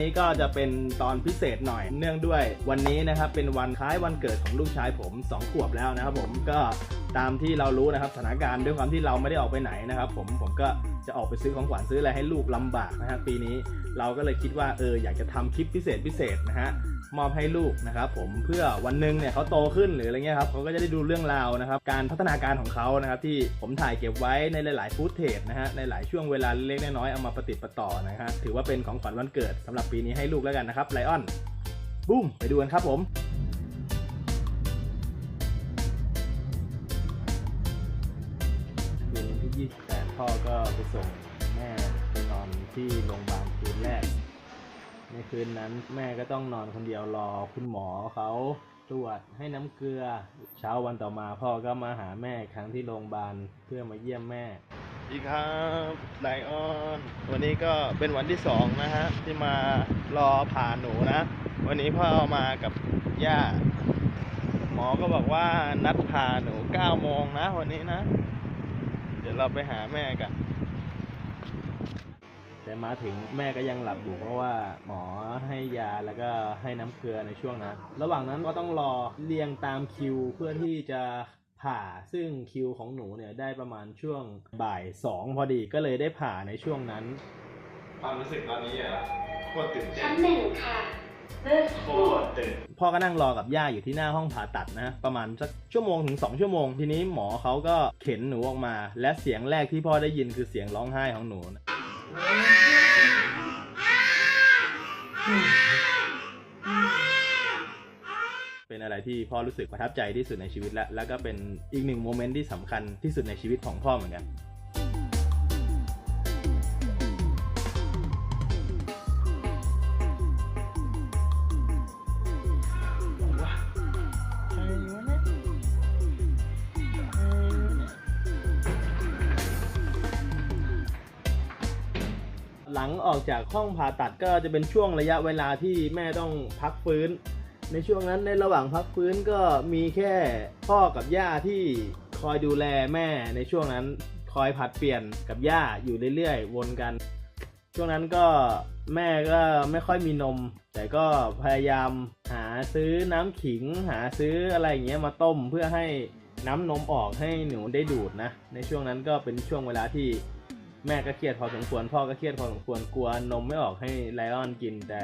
นี้ก็จะเป็นตอนพิเศษหน่อยเนื่องด้วยวันนี้นะครับเป็นวันคล้ายวันเกิดของลูกชายผม 2 ขวบแล้วนะครับผมก็ตามที่เรารู้นะครับสถานการณ์ด้วยความที่เราไม่ได้ออกไปไหนนะครับผมผมก็จะออกไปซื้อของขวัญซื้ออะไรให้ลูกลำบากนะฮะปีนี้เราก็เลยคิดว่าเอออยากจะทำคลิปพิเศษพิเศษนะฮะมอบให้ลูกนะครับผมเพื่อวันหนึ่งเนี่ยเขาโตขึ้นหรืออะไรเงี้ยครับเขาก็จะได้ดูเรื่องราวนะครับการพัฒนาการของเขานะครับที่ผมถ่ายเก็บไว้ในหลาย ๆ ฟุตเทจนะฮะในหลายช่วงเวลาเล็กๆน้อยๆเอามาประติดประต่อนะฮะถือว่าเป็นของขวัญวันเกิดสำหรับปีนี้ให้ลูกแล้วกันนะครับไลออนบูมไปดูกันครับผมคืนวันที่28พ่อก็ไปส่งแม่ไปนอนที่โรงพยาบาลคืนแรก ในคืนนั้นแม่ก็ต้องนอนคนเดียวรอคุณหมอเขาตรวจให้น้ำเกลือ เช้าวันต่อมาพ่อก็มาหาแม่ครั้งที่โรงพยาบาลเพื่อมาเยี่ยมแม่ดีครับไลออน วันนี้ก็เป็นวันที่สองนะฮะที่มารอผ่าหนูนะ วันนี้พ่อมากับย่าหมอก็บอกว่านัดผ่าหนู9โมงนะวันนี้นะ เดี๋ยวเราไปหาแม่กัน แต่มาถึงแม่ก็ยังหลับอยู่เพราะว่าหมอให้ยาแล้วก็ให้น้ำเกลือในช่วงนั้น ระหว่างนั้นก็ต้องรอเรียงตามคิวเพื่อที่จะผ่าซึ่งคิวของหนูเนี่ยได้ประมาณช่วงบ่ายสองพอดีก็เลยได้ผ่าในช่วงนั้น ความรู้สึกตอนนี้อะโคตรตื่นเต้ชั้นนหนึ่งค่ะ First โค floor ตรตื่นพ่อก็นั่งรอกับย่าอยู่ที่หน้าห้องผ่าตัดนะ ประมาณสักชั่วโมงถึง 2 ชั่วโมง ทีนี้หมอเขาก็เข็นหนูออกมา และเสียงแรกที่พ่อได้ยินคือเสียงร้องไห้ของหนูนะ เป็นอะไรที่พ่อรู้สึกประทับใจที่สุดในชีวิตและแล้วก็เป็นอีกหนึ่งโมเมนต์ที่สำคัญที่สุดในชีวิตของพ่อเหมือนกัน ลังออกจากห้องผ่าตัดก็จะเป็นช่วงระยะเวลาที่แม่ต้องพักฟื้น ในช่วงนั้นในระหว่างพักฟื้นก็มีแค่พ่อกับย่าที่คอยดูแลแม่ในช่วงนั้นคอยผัดเปลี่ยนกับย่าอยู่เรื่อยๆ วนกัน ช่วงนั้นก็แม่ก็ไม่ค่อยมีนม แต่ก็พยายามหาซื้อน้ำขิง หาซื้ออะไรอย่างเงี้ยมาต้มเพื่อให้น้ำนมออกให้หนูได้ดูดนะ ในช่วงนั้นก็เป็นช่วงเวลาที่ แม่ก็เครียดพอสมควรพ่อก็เครียดพอสมควรกลัวนมไม่ออกให้ไลออนกินแต่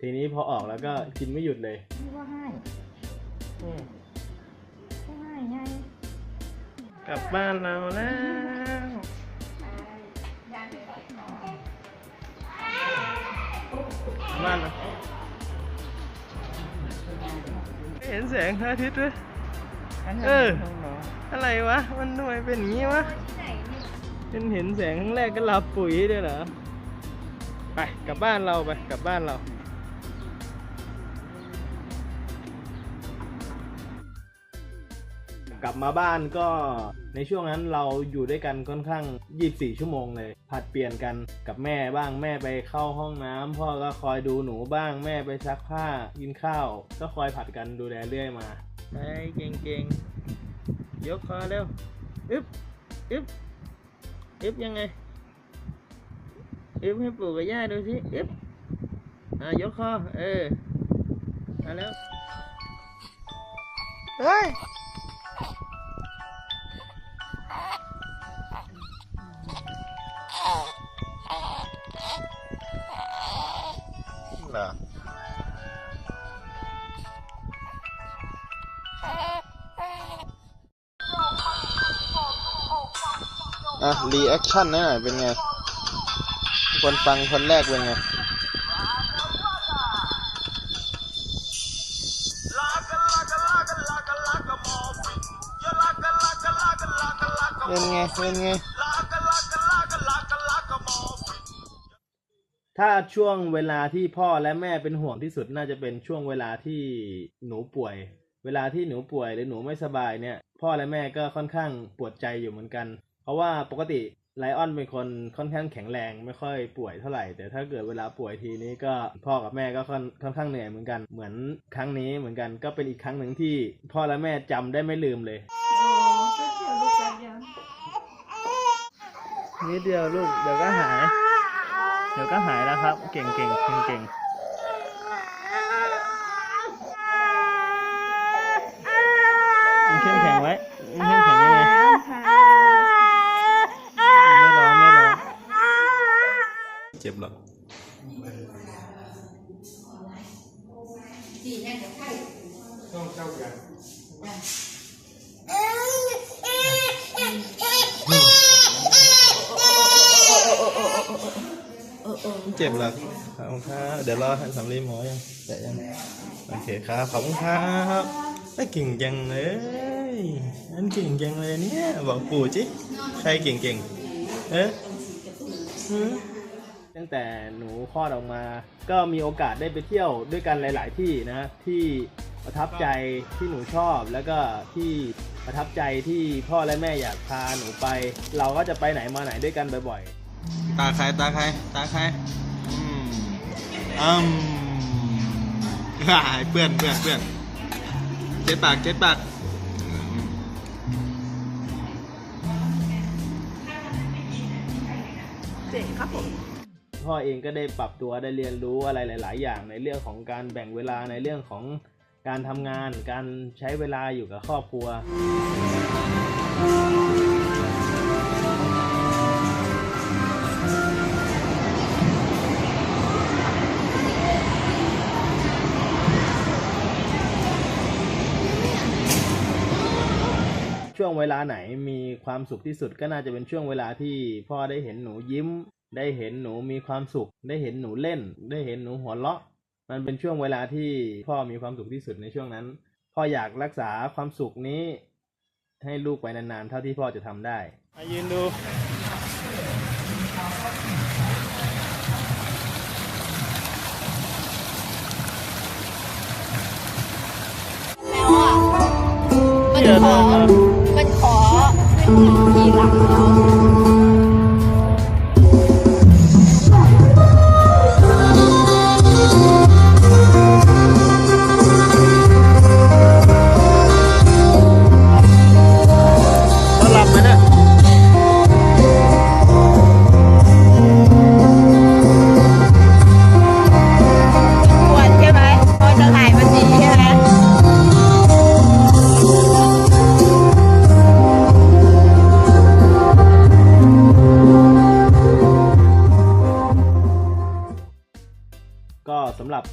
ทีนี้พอออกแล้วก็กินไม่หยุดเลยนี่ว่าให้ก็ให้ไงกลับบ้านเราแล้ว บ้านเราเห็นแสงพระอาทิตย์ด้วย เออ อะไรวะ มันทำไมเป็นอย่างนี้วะ เป็นเห็นแสงครั้งแรกก็หลับปุ๋ยด้วยเหรอ ไปกลับบ้านเราไปกลับบ้านเรากลับมาบ้านก็ในช่วงนั้นเราอยู่ด้วยกันค่อนข้าง 24 ชั่วโมงเลย ผัดเปลี่ยนกันกับแม่บ้างแม่ไปเข้าห้องน้ำพ่อก็คอยดูหนูบ้างแม่ไปซักผ้ากินข้าว ก็คอยผัดกันดูแลเรื่อยมาไปเก่งๆยกคอเร็ว อึ๊บ อึ๊บ อึ๊บยังไงอึ๊บให้ปู่กับย่าดูสิอึ๊บอะยกคอเออมาแล้วเฮ้ยเห อะรีแอคชั่นหน่อยเป็นไง คนฟังคนแรกเป็นไงเป็นไงเป็นไง ถ้าช่วงเวลาที่พ่อและแม่เป็นห่วงที่สุดน่าจะเป็นช่วงเวลาที่หนูป่วย เวลาที่หนูป่วยหรือหนูไม่สบายเนี่ย พ่อและแม่ก็ค่อนข้างปวดใจอยู่เหมือนกัน ราะว่าปกติไลออนเป็นคนค่อนข้างแข็งแรงไม่ค่อยป่วยเท่าไหร่ แต่ถ้าเกิดเวลาป่วยทีนี้ก็พ่อกับแม่ก็ค่อนค่อนข้างเหนื่อยเหมือนกันเหมือนครั้งนี้เหมือนกันก็เป็นอีกครั้งหนึ่งที่พ่อและแม่จำได้ไม่ลืมเลยโอ้แป๊บเดียวลูกแป๊บเดียวนิดเดียวลูกเดี๋ยวก็หาย เดี๋ยวก็หายแล้วครับ เก่งเก่งเก่งเก่งเข้มแข็งไว้เข้มแข็งยังไง ไม่ร้องไม่ร้องเจ็บหรอ เจ็บหรอขอบคุณครับเดี๋ยวรอให้สำลีหมอยังแต่ยังโอเคครับขอบคุณครับได้เก่งจังเลยนั่นเก่งจังเลยเนี่ยบอกปู่จิใครเก่งเก่งๆเอ๊ะ ตั้งแต่หนูคลอดออกมา ก็มีโอกาสได้ไปเที่ยวด้วยกันหลาย ๆ ที่นะที่ประทับใจที่หนูชอบแล้วก็ที่ประทับใจที่พ่อและแม่อยากพาหนูไป เราก็จะไปไหนมาไหนด้วยกันบ่อยๆตาใครตาใครตาใครอืมอืมหายเปื่อนเปื่อนเปื่อนเจ็ดปากเจ็ดปากอืมเจ๋งครับผม พ่อเองก็ได้ปรับตัวได้เรียนรู้อะไรหลาย ๆ อย่างในเรื่องของการแบ่งเวลาในเรื่องของการทำงาน การใช้เวลาอยู่กับครอบครัว ช่วงเวลาไหนมีความสุขที่สุดก็น่าจะเป็นช่วงเวลาที่พ่อได้เห็นหนูยิ้ม ได้เห็นหนูมีความสุข ได้เห็นหนูเล่น ได้เห็นหนูหัวเราะ มันเป็นช่วงเวลาที่พ่อมีความสุขที่สุดในช่วงนั้น พ่ออยากรักษาความสุขนี้ ให้ลูกไปนานๆ เท่าที่พ่อจะทำได้มายืนดูแล้วอะมันขอมันขอขึ้นทีหลังแล้ว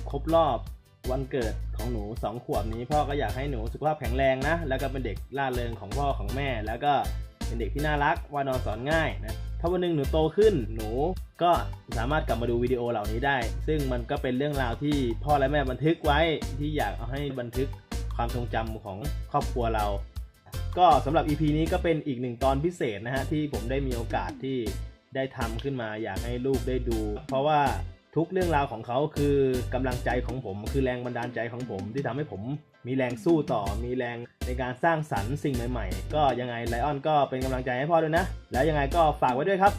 ครบรอบวันเกิดของหนูสองขวบนี้ พ่อก็อยากให้หนูสุขภาพแข็งแรงนะ แล้วก็เป็นเด็กล่าเริงของพ่อของแม่ แล้วก็เป็นเด็กที่น่ารักว่านอนสอนง่ายนะถ้าวันหนึ่งหนูโตขึ้นหนูก็สามารถกลับมาดูวิดีโอเหล่านี้ได้ ซึ่งมันก็เป็นเรื่องราวที่พ่อและแม่บันทึกไว้ที่อยากเอาให้บันทึกความทรงจำของครอบครัวเรา ก็สำหรับ EP นี้ก็เป็นอีกหนึ่งตอนพิเศษนะฮะที่ผมได้มีโอกาสที่ได้ทำขึ้นมาอยากให้ลูกได้ดู เพราะว่า ทุกเรื่องราวของเขาคือกำลังใจของผม คือแรงบันดาลใจของผม ที่ทำให้ผมมีแรงสู้ต่อ มีแรงในการสร้างสรรค์สิ่งใหม่ ๆ ก็ยังไงไลออนก็เป็นกำลังใจให้พ่อด้วยนะ แล้วยังไงก็ฝากไว้ด้วยครับ